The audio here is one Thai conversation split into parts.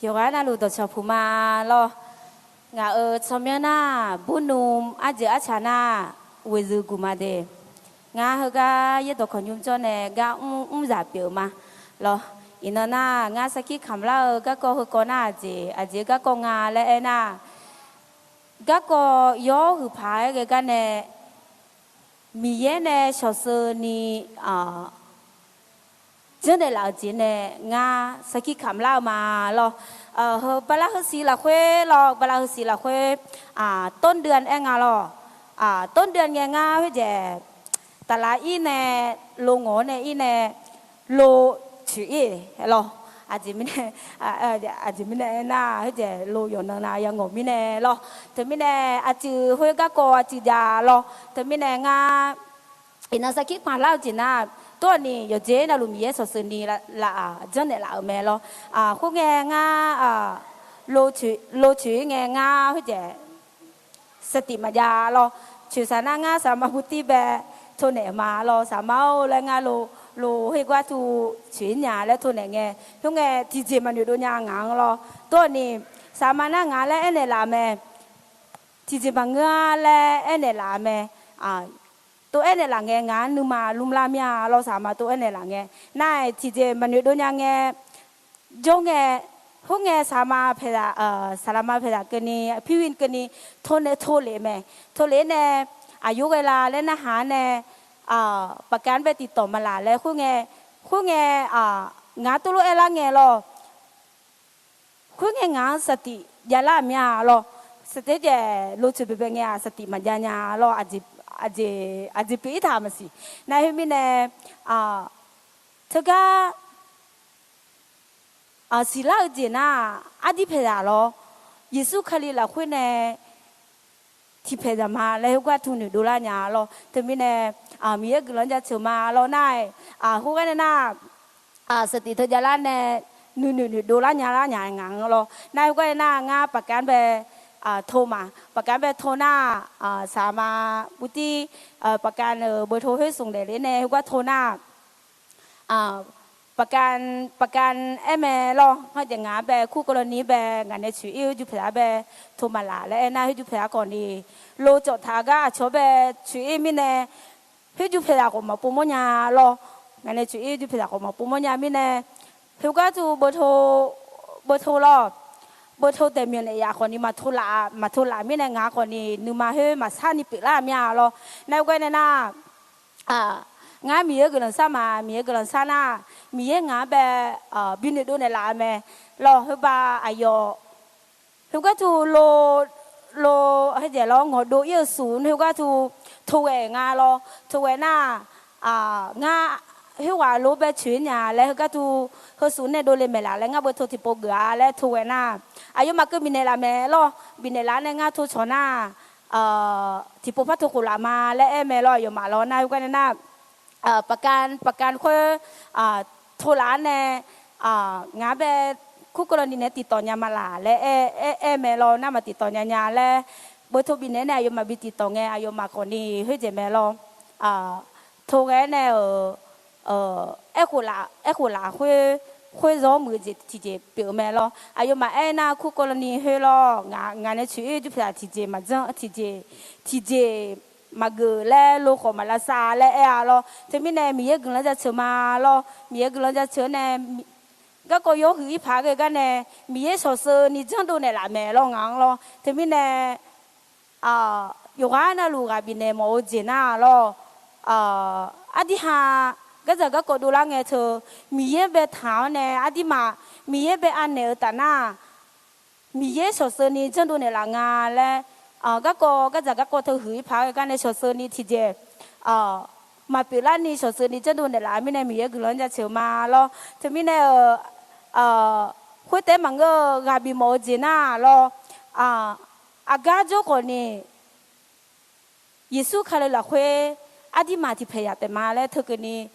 有啊，那路到小铺嘛咯，俺呃上面那不弄阿姐阿 cha 那位置古嘛的，俺和个一到看用着呢，个五五十表嘛咯，因那那俺实际看了个个和个那阿姐阿姐个个俺嘞那，个个有和牌个个呢，米耶呢小时你啊。 真的老钱呢，我实际看老嘛咯，呃，和巴拉和สีละคุย咯，巴拉和สีละคุยอ่าต้นเดือนเองอ่ะ咯อ่าต้นเดือนเงี้ยง่าเพื่อจะตลาดอีเนี่ยโลงอเนี่ยอีเนี่ยโลชื่ออี咯อาจจะไม่เนี่ยอ่าเอออาจจะไม่เนี่ยน่าเพื่อจะโลอยู่นานๆยังงงไม่เนี่ย咯แต่ไม่เนี่ยอาจจะเพื่อก็กอาจจะยา咯แต่ไม่เนี่ยง่า อินสกิกมาเล่าจีน่า ตัวนี้ยเจนะลุมเยสสนีละละเจนเนละเมลออ่าคงแงงาอ่าโลชืโลชืแงงาเฮ้ยเจสติมายาลอชืสานางาสามาพุติแบทุนเนี่ยมาลอสามาและงาโลโลูให้กว่าทูชืหยาและทุนเนี่ยแงทุกแงที่เจมันอยู่ดูยางางลอตัวนี้สามานางาและเอเนลาเมที่เจมังเงาและเอเนลาเมอ่า ตัวเอ็นเนี่ยหลังเงงานนูมาลุมลามียเราสามารถตัวเอ็นเนี่ยหลังเงน่าทีเจมันอยู่ด้วยยังเงจงเงพวกเงสามารถเพดาเอ่อสารมาเพดากันนี่พี่วินกันนี่โทนเนี่ยโทเลยแม่โทเลยเนี่ยอายุเวลาและอาหารเนี่ยอ่าประกันไปติดต่อมาลาแล้วคู่เงคู่เงอ่างาตุลุเอลาเงรอคู่เงงานสติยาลามียรอสติเจลูชเปเปเงสติมันยาญารออาจิအ 아직 아직 베이다 하면서 나 현민에 아 제가 아 실라 어제나 아디 페다로 예수 칼리라 회네 티페다 마 레호가 투니 돌아냐로 때문에 아 미에 그런자 저마로 나이 아 호가네나 아 스티 터자라네 누누누 돌아냐라 냐앙로 나이 호가네나 가 바간 베 โทรมาประกันแบบโทรหน้าอ่าสามาบุตรีประกันเบอร์โทรให้ส่งได้เลยในว่าโทรหน้าอ่าประกันประกันเอเมลอเขาจะงานแบบคู่กรณีแบบงานในชีวิตอยู่เพื่อแบบโทรมาลาและน่าให้อยู่เพื่อก่อนดีโลจดทาก็ชอบแบบชีวิตมีเน่ให้อยู่เพื่อก็มาปุ่มยาลองานในชีวิตอยู่เพื่อก็มาปุ่มยามีเน่เพื่อก็จูเบอร์โทรเบอร์โทรลอบ บทเตมีนยาคนนี้มาทุลามาทุลามีในงาคนนี้นูมาเฮมาซานิปิลามีอาลอในกวนน่ะอ่างามีเยกลันซามามีเยกลันซานามีเยงาเบบอ่าบินดูในลาเมลอเฮบาอายอเฮก็ทูโลโลให้เจลองอดูเยสูนเฮก็ทูทูเองาลอทูเอน่าอ่างา ฮว่าโลเบชวนยาแล้วก็ทูเฮสูนในโดเลเมลาแล้วงาบททิโปเกาแล้วทูเอน่าอายุมาก็บินในลาเมลอบินในลาในงาทุชนาเอ่อที่ปุพัทุกุลามาและเอเมลออยู่มาลอนาอยู่กันนะเอ่อประกันประกันค่อยอ่าทุลาในอ่างาเบคู่กรณีเนี่ยติดต่อยามาลาและเอเอเอเมลอน่ามาติดต่อยาและเบอร์โทรบินเนี่ยอายุมาบิติดต่อไงอายุมาคนนี้เฮ้ยเจเมลออ่าโทรไงเนี่ยเออ เออเอคุลาเอคุลาค่อย会绕มือจีทีเจเปียวแม่咯，อายุมาเอ็น่าคู่กรณีเฮ咯，งานงานในชีวิตจุดทีเจมาจังทีเจทีเจมาเกลโลกมาลาซาและเออะ咯，这边呢มีเยอะกันแล้วจะเชื่อมา咯，มีเยอะกันแล้วจะเชื่อ呢。ก็ก็ยกหือพากันกันเนี่ยมีเยอะสอสนี่จังตัวเนี่ยละแม่ลองงัง咯，这边呢อ่าอยู่กันนะลูกกับบินเนี่ยมอจีน่า咯，อ่าอธิหา ก็จะก็กดูละไงเธอ มีเยเบถาวเนอดิมา มีเยเบอันเนอตานามีเยสอสนี่จังดูในละงาและอ่าก็ก็ก็จะก็กเธอหือพากันในสอสนี่ทีเจอ่ามาปีละนี่สอสนี่จังดูในละมีในมีเยกลอนจะเชียวมาแล้วเธอมีใน cái giờ các cô đu la nghe thơ mi ye bé thảo nè à đi mà mi ye bé ăn nè ở ta na mi ye sổ sơ ni chân đu nè là ngà lẽ ờ các cô cái giờ các cô thơ hửi pháo cái này sổ sơ ni thì dễ ờ mà biểu lan ni sổ sơ ni chân đu nè là mi nè mi ye cứ lớn ra chiều mà lo thì mi nè ờ ờ khuế tế mà ngơ gà bị mồ gì na lo à à gà chỗ còn nè 耶稣看了了会阿弟马提培亚的妈嘞，特个呢，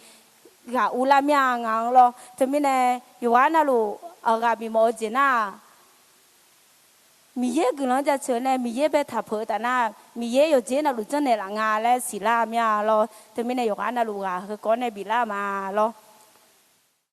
ามีเยอยู่เจนะลูกจันเนี่ยละงาและศิลาเมียเราแต่ไม่ได้อยู่กันนะลูกอะคือก้อนในบิลามาเรา